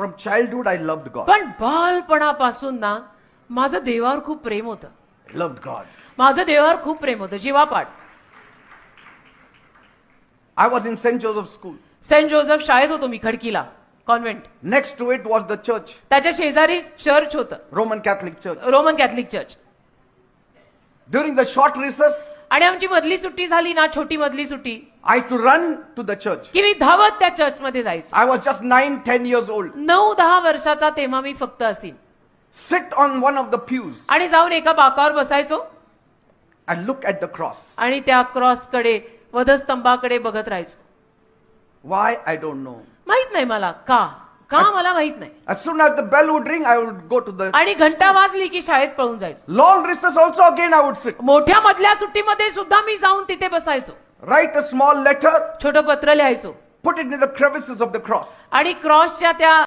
From childhood I love God पण बालपणापासून ना माझं देवावर खूप प्रेम होत. लव्ह गॉड माझं देवावर खूप प्रेम होत. जीवा पाठ I was in Saint Joseph school Saint Joseph शाळेत होतो मी खडकीला. Convent next to it was the church त्याच्या शेजारी चर्च होत. Roman Catholic church Roman Catholic church during the short recess आणि आमची मधली सुट्टी झाली ना छोटी मधली सुट्टी I had to run to the church. की मी धावत त्या चर्चमध्ये जायचो I was just nine, ten years old. नऊ दहा वर्षाचा तेव्हा मी फक्त असीन Sit on one of the pews आणि जाऊन एका बाकावर बसायचो and look at the cross. आणि त्या क्रॉसकडे वधस्तंभाकडे बघत राहायचो Why? I don't know. माहीत नाही मला का का मला माहीत नाही? Bell would ring I would go to आणि घंटा वाजली की शाळेत पळून जायचो. Lol recess also again I would sit मोठ्या मधल्या सुट्टीमध्ये सुद्धा मी जाऊन तिथे बसायचो. राईट अ स्मॉल लेटर छोटं पत्र लिहायचो. Put it in the of the cross आणि क्रॉसच्या त्या